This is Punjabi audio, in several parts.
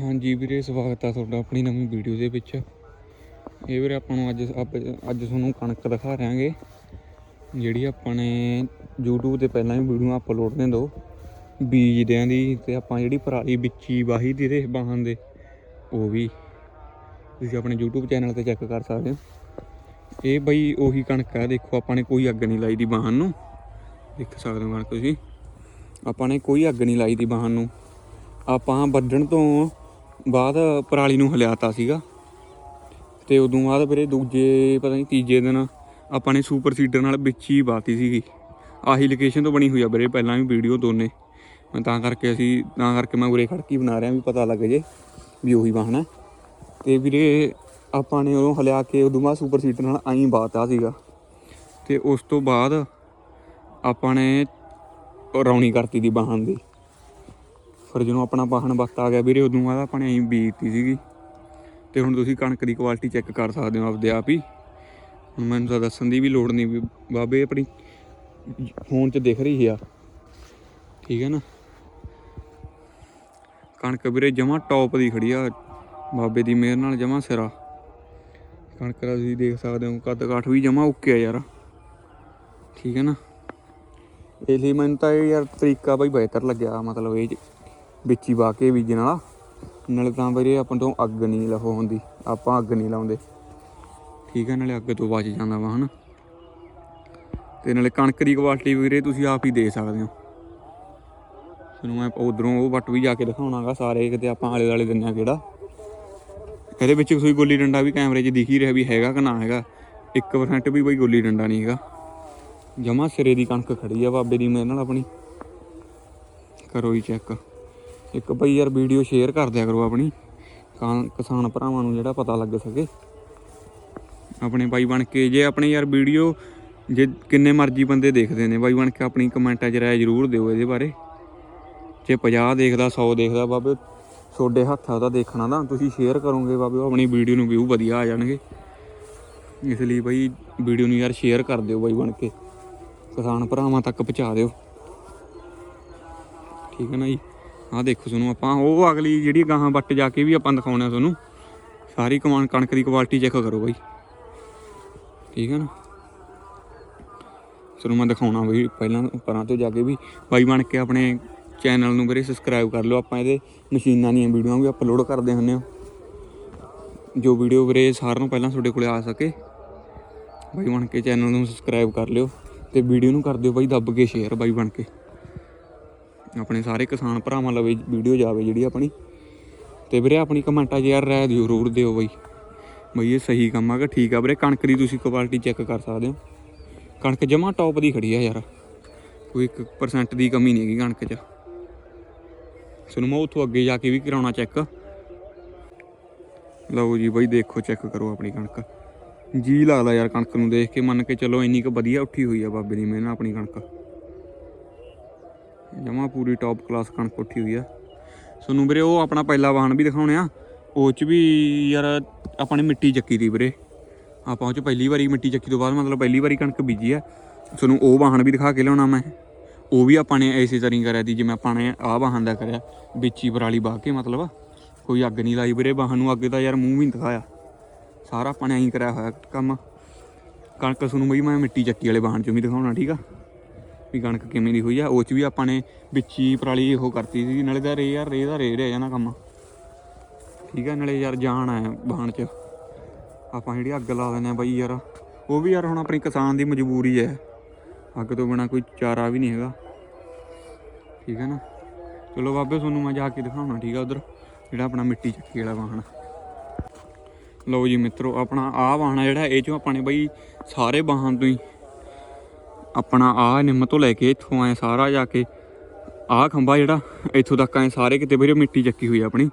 ਹਾਂਜੀ ਵੀਰੇ, ਸਵਾਗਤ ਆ ਤੁਹਾਡਾ ਆਪਣੀ ਨਵੀਂ ਵੀਡੀਓ ਦੇ ਵਿੱਚ। ਇਹ ਵੀਰੇ, ਆਪਾਂ ਨੂੰ ਅੱਜ ਆਪ- ਅੱਜ ਤੁਹਾਨੂੰ ਕਣਕ ਦਿਖਾ ਰਾਂਗੇ ਜਿਹੜੀ ਆਪਾਂ ਨੇ YouTube ਤੇ ਪਹਿਲਾਂ ਵੀ ਵੀਡੀਓ ਅਪਲੋਡ ਨੇ ਦੋ। ਬੀਜਦਿਆਂ ਦੀ ਤੇ ਆਪਾਂ ਜਿਹੜੀ ਪਰਾਲੀ ਵਿੱਚੀ ਵਾਹੀ ਦੀ ਦੇ ਬਾਹਨ ਦੇ, ਉਹ ਵੀ ਤੁਸੀਂ ਆਪਣੇ YouTube ਚੈਨਲ ਤੇ ਚੈੱਕ ਕਰ ਸਕਦੇ ਹੋ। ਇਹ ਬਈ ਉਹੀ ਕਣਕ ਆ, ਦੇਖੋ ਆਪਾਂ ਨੇ ਕੋਈ ਅੱਗ ਨਹੀਂ ਲਾਈ ਦੀ ਬਾਹਨ ਨੂੰ। ਦੇਖ ਸਕਦੇ ਹੋ ਕਣਕ ਤੁਸੀਂ। ਆਪਾਂ ਨੇ ਕੋਈ ਅੱਗ ਨਹੀਂ ਲਾਈ ਦੀ ਬਾਹਨ ਨੂੰ। ਆਪਾਂ ਵੱਢਣ ਤੋਂ ਬਾਅਦ ਪਰਾਲੀ ਨੂੰ ਹਲਿਆਤਾ ਸੀਗਾ। ਤੇ ਉਦੋਂ ਬਾਅਦ ਵੀਰੇ ਦੂਜੇ, ਪਤਾ ਨਹੀਂ ਤੀਜੇ ਦਿਨ ਆਪਾਂ ਨੇ ਸੁਪਰ ਸੀਡਰ ਨਾਲ ਵਿੱਚ ਹੀ ਬਾਤੀ ਸੀਗੀ। ਆਹੀ ਲੋਕੇਸ਼ਨ ਤੋਂ ਬਣੀ ਹੋਈ ਆ ਵੀਰੇ, ਪਹਿਲਾਂ ਵੀ ਵੀਡੀਓ ਦੋਨੇ। ਮੈਂ ਤਾਂ ਕਰਕੇ ਅਸੀਂ, ਤਾਂ ਕਰਕੇ ਮੈਂ ਉਰੇ ਖੜਕੀ ਬਣਾ ਰਿਹਾ ਵੀ ਪਤਾ ਲੱਗ ਜੇ ਵੀ ਉਹੀ ਵਾਹਣਾ। ਤੇ ਵੀਰੇ ਆਪਾਂ ਨੇ ਉਦੋਂ ਹਲਿਆ ਕੇ ਉਦੋਂ ਬਾਅਦ ਸੁਪਰ ਸੀਡਰ ਨਾਲ ਆਈ ਬਾਤਾ ਸੀਗਾ। ਤੇ ਉਸ ਤੋਂ ਬਾਅਦ ਆਪਾਂ ਨੇ ਰੌਣੀ ਕਰਤੀ ਦੀ ਬਾਹਨ ਦੀ। ਫਿਰ ਜਦੋਂ ਆਪਣਾ ਵਾਹਣ ਵਕਤ ਆ ਗਿਆ ਵੀਰੇ, ਉਦੋਂ ਬਾਅਦ ਆਪਾਂ ਨੇ ਐਂ ਬੀਜਤੀ ਸੀਗੀ। ਤੇ ਹੁਣ ਤੁਸੀਂ ਕਣਕ ਦੀ ਕੁਆਲਿਟੀ ਚੈੱਕ ਕਰ ਸਕਦੇ ਹੋ ਆਪਦੇ ਆਪ ਹੀ। ਹੁਣ ਮੈਨੂੰ ਤਾਂ ਦੱਸਣ ਦੀ ਵੀ ਲੋੜ ਨਹੀਂ ਵੀ ਬਾਬੇ ਆਪਣੀ ਫੋਨ 'ਚ ਦਿਖ ਰਹੀ ਆ। ਠੀਕ ਹੈ ਨਾ? ਕਣਕ ਵੀਰੇ ਜਮਾ ਟੌਪ ਦੀ ਖੜੀ ਆ। ਬਾਬੇ ਦੀ ਮਿਹਰ ਨਾਲ ਜਮਾ ਸਿਰਾ ਕਣਕ ਦਾ ਤੁਸੀਂ ਦੇਖ ਸਕਦੇ ਹੋ, ਕੱਦ ਕਾਠ ਵੀ ਜਮਾ ਓਕੇ ਆ ਯਾਰ। ਠੀਕ ਹੈ ਨਾ? ਇਹ ਲਈ ਮੈਨੂੰ ਤਾਂ ਇਹ ਯਾਰ ਤਰੀਕਾ ਬਈ ਬਿਹਤਰ ਲੱਗਿਆ, ਮਤਲਬ ਇਹ 'ਚ ਵਿੱਚ ਹੀ ਵਾ ਕੇ ਬੀਜਣ ਵਾਲਾ। ਨਾਲੇ ਤਾਂ ਵੀਰੇ ਆਪਾਂ ਤੋਂ ਅੱਗ ਨਹੀਂ ਲਹੋ ਹੁੰਦੀ। ਆਪਾਂ ਅੱਗ ਨਹੀਂ ਲਾਉਂਦੇ। ਠੀਕ ਹੈ ਨਾਲੇ ਅੱਗ ਤੋਂ ਬਚ ਜਾਂਦਾ ਵਾ, ਹਨਾ। ਤੇ ਨਾਲੇ ਕਣਕ ਦੀ ਕੁਆਲਿਟੀ ਵੀਰੇ ਤੁਸੀਂ ਆਪ ਹੀ ਦੇ ਸਕਦੇ ਹੋ। ਤੁਹਾਨੂੰ ਮੈਂ ਉਧਰੋਂ ਉਹ ਵੱਟ ਵੀ ਜਾ ਕੇ ਦਿਖਾਉਣਾਗਾ ਸਾਰੇ, ਕਿਤੇ ਆਪਾਂ ਆਲੇ ਦੁਆਲੇ ਦਿੰਨੇ ਆ ਕਿਹੜਾ। ਇਹਦੇ ਵਿੱਚ ਕੋਈ ਗੋਲੀ ਡੰਡਾ ਵੀ ਕੈਮਰੇ 'ਚ ਦਿਖ ਹੀ ਰਿਹਾ ਵੀ ਹੈਗਾ ਕਿ ਨਾ ਹੈਗਾ। 1% ਵੀ ਕੋਈ ਗੋਲੀ ਡੰਡਾ ਨਹੀਂ ਹੈਗਾ। ਜਮਾ ਸਿਰੇ ਦੀ ਕਣਕ ਖੜੀ ਆ ਬਾਬੇ ਦੀ ਮੇਰੇ ਨਾਲ ਆਪਣੀ। ਕਰੋ ਹੀ ਚੈੱਕ ਇੱਕ ਭਾਈ ਯਾਰ ਵੀਡੀਓ ਸ਼ੇਅਰ ਕਰ ਦਿਆ ਕਰੋ ਆਪਣੀ। ਕਾਂ- ਕਿਸਾਨ ਭਰਾਵਾਂ ਨੂੰ ਜਿਹੜਾ ਪਤਾ ਲੱਗ ਸਕੇ। ਆਪਣੇ ਬਾਈ ਬਣ ਕੇ ਜੇ ਆਪਣੇ ਯਾਰ ਵੀਡੀਓ ਜੇ ਕਿੰਨੇ ਮਰਜ਼ੀ ਬੰਦੇ ਦੇਖਦੇ ਨੇ, ਬਾਈ ਬਣ ਕੇ ਆਪਣੀ ਕਮੈਂਟਾਂ 'ਚ ਰਾਏ ਜ਼ਰੂਰ ਦਿਓ ਇਹਦੇ ਬਾਰੇ। ਜੇ 50 ਦੇਖਦਾ 100 ਦੇਖਦਾ ਬਾਬੇ, ਤੁਹਾਡੇ ਹੱਥ ਆ ਉਹਦਾ ਦੇਖਣਾ ਨਾ, ਤੁਸੀਂ ਸ਼ੇਅਰ ਕਰੋਗੇ ਬਾਬੇ, ਉਹ ਆਪਣੀ ਵੀਡੀਓ ਨੂੰ ਵਿਊ ਵਧੀਆ ਆ ਜਾਣਗੇ। ਇਸ ਲਈ ਬਾਈ ਵੀਡੀਓ ਨੂੰ ਯਾਰ ਸ਼ੇਅਰ ਕਰ ਦਿਓ ਬਾਈ ਬਣ ਕੇ। ਕਿਸਾਨ ਭਰਾਵਾਂ ਤੱਕ ਪਹੁੰਚਾ ਦਿਓ। ਠੀਕ ਹੈ ਨਾ ਜੀ? ਆਹ ਦੇਖੋ ਤੁਹਾਨੂੰ ਆਪਾਂ, ਉਹ ਅਗਲੀ ਜਿਹੜੀ ਗਾਹਾਂ ਵੱਟ ਜਾ ਕੇ ਵੀ ਆਪਾਂ ਦਿਖਾਉਣਾ ਤੁਹਾਨੂੰ ਸਾਰੀ ਕਮਾਨ ਕਣਕ ਦੀ ਕੁਆਲਿਟੀ ਚੈੱਕ ਕਰੋ ਬਾਈ। ਠੀਕ ਹੈ ਨਾ? ਤੁਹਾਨੂੰ ਮੈਂ ਦਿਖਾਉਣਾ ਬਈ ਪਹਿਲਾਂ ਪਰਾਂ ਤੋਂ ਜਾ ਕੇ ਵੀ। ਬਾਈ ਬਣ ਕੇ ਆਪਣੇ ਚੈਨਲ ਨੂੰ ਵੀਰੇ ਸਬਸਕ੍ਰਾਈਬ ਕਰ ਲਓ। ਆਪਾਂ ਇਹਦੇ ਮਸ਼ੀਨਾਂ ਦੀਆਂ ਵੀਡੀਓਆਂ ਵੀ ਅਪਲੋਡ ਕਰਦੇ ਹੁੰਦੇ ਹਾਂ ਜੋ ਵੀਡੀਓ ਵੀਰੇ ਸਾਰਿਆਂ ਨੂੰ ਪਹਿਲਾਂ ਤੁਹਾਡੇ ਕੋਲੇ ਆ ਸਕੇ। ਬਾਈ ਬਣ ਕੇ ਚੈਨਲ ਨੂੰ ਸਬਸਕ੍ਰਾਈਬ ਕਰ ਲਿਓ ਤੇ ਵੀਡੀਓ ਨੂੰ ਕਰ ਦਿਓ ਬਾਈ, ਦੱਬ ਕੇ ਸ਼ੇਅਰ ਬਾਈ ਬਣ ਕੇ। ਆਪਣੇ ਸਾਰੇ ਕਿਸਾਨ ਭਰਾਵਾਂ ਲਵੇ ਵੀਡੀਓ ਜਾਵੇ ਜਿਹੜੀ ਆਪਣੀ। ਤੇ ਵੀਰੇ ਆਪਣੀ ਕਮੈਂਟਾਂ 'ਚ ਯਾਰ ਰਾਏ ਦਿਓ ਜ਼ਰੂਰ ਦਿਓ ਬਾਈ। ਬਈ ਇਹ ਸਹੀ ਕੰਮ ਆ ਕਿ ਠੀਕ ਆ? ਵੀਰੇ ਕਣਕ ਦੀ ਤੁਸੀਂ ਕੁਆਲਿਟੀ ਚੈੱਕ ਕਰ ਸਕਦੇ ਹੋ। ਕਣਕ ਜਮਾ ਟੌਪ ਦੀ ਖੜੀ ਆ ਯਾਰ। ਕੋਈ 1% ਦੀ ਕਮੀ ਨਹੀਂ ਹੈਗੀ ਕਣਕ 'ਚ। ਤੁਹਾਨੂੰ ਮੈਂ ਉੱਥੋਂ ਅੱਗੇ ਜਾ ਕੇ ਵੀ ਕਰਾਉਣਾ ਚੈੱਕ ਲਓ ਜੀ ਬਾਈ ਦੇਖੋ ਚੈੱਕ ਕਰੋ ਆਪਣੀ ਕਣਕ। ਜੀ ਲੱਗਦਾ ਯਾਰ ਕਣਕ ਨੂੰ ਦੇਖ ਕੇ ਮੰਨ ਕੇ ਚਲੋ ਇੰਨੀ ਕੁ ਵਧੀਆ ਉੱਠੀ ਹੋਈ ਆ ਬਾਬੇ ਦੀ ਮਿਹਰ ਨਾਲ ਆਪਣੀ ਕਣਕ। ਜਮਾ ਪੂਰੀ ਟੌਪ ਕਲਾਸ ਕਣਕ ਉੱਠੀ ਹੋਈ ਆ। ਤੁਹਾਨੂੰ ਵੀਰੇ, ਉਹ ਆਪਣਾ ਪਹਿਲਾ ਵਾਹਨ ਵੀ ਦਿਖਾਉਣੇ ਆ। ਉਹ ਚ ਵੀ ਯਾਰ ਆਪਾਂ ਨੇ ਮਿੱਟੀ ਚੱਕੀ ਦੀ ਵੀਰੇ। ਆਪਾਂ ਉਹ ਚ ਪਹਿਲੀ ਵਾਰੀ ਮਿੱਟੀ ਚੱਕੀ ਤੋਂ ਬਾਅਦ ਮਤਲਬ ਪਹਿਲੀ ਵਾਰੀ ਕਣਕ ਬੀਜੀ ਆ। ਤੁਹਾਨੂੰ ਉਹ ਵਾਹਨ ਵੀ ਦਿਖਾ ਕੇ ਲਿਆਉਣਾ ਮੈਂ। ਉਹ ਵੀ ਆਪਾਂ ਨੇ ਐਸੀ ਤਰੀਂ ਕਰਿਆ ਦੀ ਜਿਵੇਂ ਆਪਾਂ ਨੇ ਆਹ ਵਾਹਨ ਦਾ ਕਰਿਆ। ਵਿੱਚ ਹੀ ਪਰਾਲੀ ਬਾਹ ਕੇ ਮਤਲਬ। ਕੋਈ ਅੱਗ ਨਹੀਂ ਲਾਈ ਵੀਰੇ, ਵਾਹਨ ਨੂੰ ਅੱਗ ਦਾ ਯਾਰ ਮੂੰਹ ਵੀ ਨਹੀਂ ਦਿਖਾਇਆ। ਸਾਰਾ ਆਪਾਂ ਨੇ ਐਂ ਕਰਿਆ ਹੋਇਆ ਕੰਮ। ਕਣਕ ਤੁਹਾਨੂੰ ਬਈ ਮੈਂ ਮਿੱਟੀ ਚੱਕੀ ਵਾਲੇ ਵਾਹਨ ਚੋਂ ਵੀ ਦਿਖਾਉਣਾ, ਠੀਕ ਆ? ਵੀ ਕਣਕ ਕਿਵੇਂ ਦੀ ਹੋਈ ਆ, ਉਹ ਚ ਵੀ ਆਪਾਂ ਨੇ ਵਿੱਚ ਪਰਾਲੀ ਉਹ ਕਰਤੀ ਸੀ, ਨਾਲੇ ਦਾ ਰੇ ਯਾਰ ਰੇ ਦਾ ਰੇ ਰਹਿ ਜਾਣਾ ਕੰਮ। ਠੀਕ ਆ, ਨਾਲੇ ਯਾਰ ਜਾਣ ਆ ਬਾਣ ਚ। ਆਪਾਂ ਜਿਹੜੀ ਅੱਗ ਲਾ ਦਿੰਦੇ ਆ ਬਾਈ ਯਾਰ, ਉਹ ਵੀ ਯਾਰ ਹੁਣ ਆਪਣੀ ਕਿਸਾਨ ਦੀ ਮਜਬੂਰੀ ਹੈ ਅੱਗ ਤੋਂ ਬਿਨਾ ਕੋਈ ਚਾਰਾ ਵੀ ਨਹੀਂ ਹੈਗਾ। ਠੀਕ ਹੈ ਨਾ? ਚਲੋ ਬਾਬੇ, ਤੁਹਾਨੂੰ ਮੈਂ ਜਾ ਕੇ ਦਿਖਾਉਣਾ, ਠੀਕ ਆ ਉਧਰ, ਜਿਹੜਾ ਆਪਣਾ ਮਿੱਟੀ ਚੱਕੀ ਵਾਲਾ ਵਾਹਨ ਲਓ ਜੀ ਮਿੱਤਰੋ, ਆਪਣਾ ਆਹ ਵਾਹਨ ਜਿਹੜਾ, ਇਹ ਚੋਂ ਆਪਾਂ ਨੇ ਬਈ ਸਾਰੇ ਵਾਹਨ ਤੋਂ ਹੀ ਆਪਣਾ ਆਹ ਨਿੰਮ ਤੋਂ ਲੈ ਕੇ ਇੱਥੋਂ ਆਏ ਸਾਰਾ ਜਾ ਕੇ। ਆਹ ਖੰਭਾ ਜਿਹੜਾ, ਇੱਥੋਂ ਤੱਕ ਆਏ ਸਾਰੇ ਕਿਤੇ ਵੀਰੇ ਮਿੱਟੀ ਚੱਕੀ ਹੋਈ ਆ ਆਪਣੀ।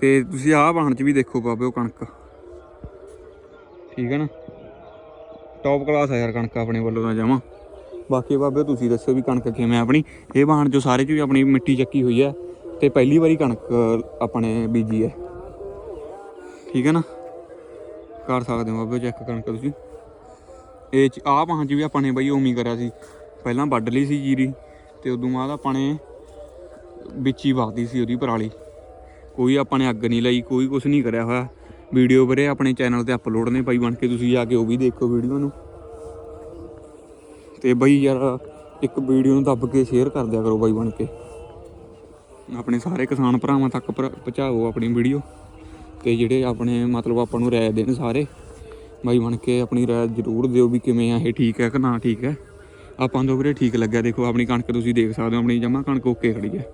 ਤੇ ਤੁਸੀਂ ਆਹ ਬਾਣ ਚ ਵੀ ਦੇਖੋ ਬਾਬੇ ਉਹ ਕਣਕ। ਠੀਕ ਹੈ ਨਾ? ਟੌਪ ਕਲਾਸ ਆ ਯਾਰ ਕਣਕ ਆਪਣੇ ਵੱਲੋਂ ਤਾਂ ਜਮਾ। ਬਾਕੀ ਬਾਬੇ ਤੁਸੀਂ ਦੱਸੋ ਵੀ ਕਣਕ ਕਿਵੇਂ ਆਪਣੀ? ਇਹ ਬਾਣ ਚੋਂ ਸਾਰੇ ਚ ਵੀ ਆਪਣੀ ਮਿੱਟੀ ਚੱਕੀ ਹੋਈ ਹੈ ਤੇ ਪਹਿਲੀ ਵਾਰੀ ਕਣਕ ਆਪਣੇ ਬੀਜੀ ਹੈ ਠੀਕ ਹੈ ਨਾ? ਕਰ ਸਕਦੇ ਹੋ ਬਾਬੇ ਚੈੱਕ ਕਣਕ ਤੁਸੀਂ। ਇਹ ਚ ਆਹ ਬਾਹਾਂ ਚ ਵੀ ਆਪਾਂ ਨੇ ਬਈ ਉਮੀ ਕਰਿਆ ਸੀ। ਪਹਿਲਾਂ ਵੱਢ ਲਈ ਸੀ ਜੀਰੀ ਤੇ ਉਦੋਂ ਬਾਅਦ ਆਪਾਂ ਨੇ ਵਿੱਚ ਹੀ ਵਾਹਦੀ ਸੀ ਉਹਦੀ ਪਰਾਲੀ। ਕੋਈ ਆਪਾਂ ਨੇ ਅੱਗ ਨਹੀਂ ਲਈ, ਕੋਈ ਕੁਝ ਨਹੀਂ ਕਰਿਆ ਹੋਇਆ। ਵੀਡੀਓ ਵੀਰੇ ਆਪਣੇ ਚੈਨਲ ਤੇ ਅਪਲੋਡ ਨੇ ਬਾਈ ਬਣ ਕੇ, ਤੁਸੀਂ ਜਾ ਕੇ ਉਹ ਵੀ ਦੇਖੋ ਵੀਡੀਓ ਨੂੰ। ਤੇ ਬਈ ਯਾਰ ਇੱਕ ਵੀਡੀਓ ਨੂੰ ਦੱਬ ਕੇ ਸ਼ੇਅਰ ਕਰ ਦਿਆ ਕਰੋ ਬਾਈ ਬਣ ਕੇ। ਆਪਣੇ ਸਾਰੇ ਕਿਸਾਨ ਭਰਾਵਾਂ ਤੱਕ ਭਰਾ- ਪਹੁੰਚਾਓ ਆਪਣੀ ਵੀਡੀਓ। ਤੇ ਜਿਹੜੇ ਆਪਣੇ ਮਤਲਬ ਆਪਾਂ ਨੂੰ ਰਾਏ ਦੇਣ ਸਾਰੇ। ਬਾਈ ਬਣ ਕੇ ਆਪਣੀ ਰਾਏ ਜ਼ਰੂਰ ਦਿਓ ਵੀ ਕਿਵੇਂ ਆ, ਇਹ ਠੀਕ ਹੈ ਕਿ ਨਾ ਠੀਕ ਹੈ। ਆਪਾਂ ਨੂੰ ਵੀਰੇ ਠੀਕ ਲੱਗਿਆ, ਦੇਖੋ ਆਪਣੀ ਕਣਕ ਤੁਸੀਂ ਦੇਖ ਸਕਦੇ ਹੋ, ਆਪਣੀ ਜਮਾ ਕਣਕ ਓਕੇ ਖੜੀ ਹੈ।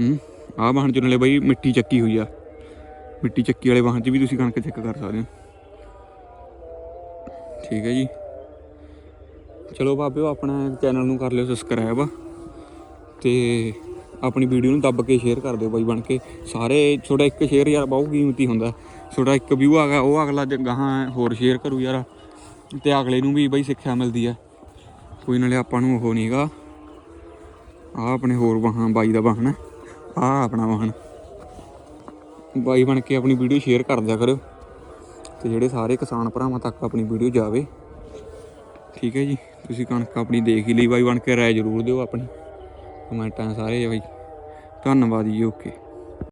ਹੂੰ, ਆਹ ਵਾਹਣ ਚ ਨਾਲੇ ਬਾਈ ਮਿੱਟੀ ਚੱਕੀ ਹੋਈ ਆ। ਮਿੱਟੀ ਚੱਕੀ ਵਾਲੇ ਵਾਹਣ 'ਚ ਵੀ ਤੁਸੀਂ ਕਣਕ ਚੈੱਕ ਕਰ ਸਕਦੇ ਹੋ। ਠੀਕ ਹੈ ਜੀ। ਚਲੋ ਬਾਬਿਓ ਆਪਣਾ ਚੈਨਲ ਨੂੰ ਕਰ ਲਿਓ ਸਬਸਕ੍ਰਾਈਬ ਤੇ ਆਪਣੀ ਵੀਡੀਓ ਨੂੰ ਦੱਬ ਕੇ ਸ਼ੇਅਰ ਕਰ ਦਿਓ ਬਾਈ ਬਣ ਕੇ। ਸਾਰੇ ਛੋਟਾ ਇੱਕ ਸ਼ੇਅਰ ਯਾਰ ਬਹੁਤ ਕੀਮਤੀ ਹੁੰਦਾ। ਤੁਹਾਡਾ ਇੱਕ ਵਿਊ ਆ ਗਿਆ, ਉਹ ਅਗਲਾ ਗਾਹਾਂ ਹੋਰ ਸ਼ੇਅਰ ਕਰੂ ਯਾਰ। ਤੇ ਅਗਲੇ ਨੂੰ ਵੀ ਬਾਈ ਸਿੱਖਿਆ ਮਿਲਦੀ ਆ। ਕੋਈ ਨਾਲੇ ਆਪਾਂ ਨੂੰ ਉਹ ਨਹੀਂਗਾ ਆ ਆਪਣੇ ਹੋਰ ਵਾਹਨ ਬਾਈ ਦਾ ਵਾਹਨ ਆ ਆਪਣਾ ਵਾਹਨ ਬਾਈ ਬਣ ਕੇ ਆਪਣੀ ਵੀਡੀਓ ਸ਼ੇਅਰ ਕਰ ਦਿਆ ਕਰੋ ਤੇ ਜਿਹੜੇ ਸਾਰੇ ਕਿਸਾਨ ਭਰਾਵਾਂ ਤੱਕ ਆਪਣੀ ਵੀਡੀਓ ਜਾਵੇ। ਠੀਕ ਹੈ ਜੀ। ਤੁਸੀਂ ਕਣਕ ਆਪਣੀ ਦੇਖ ਹੀ ਲਈ ਬਾਈ, ਬਣ ਕੇ ਰਾਏ ਜ਼ਰੂਰ ਦਿਓ ਆਪਣੀ। ਕਮੈਂਟਾਂ ਸਾਰੇ ਬਾਈ। ਧੰਨਵਾਦ ਜੀ ਓਕੇ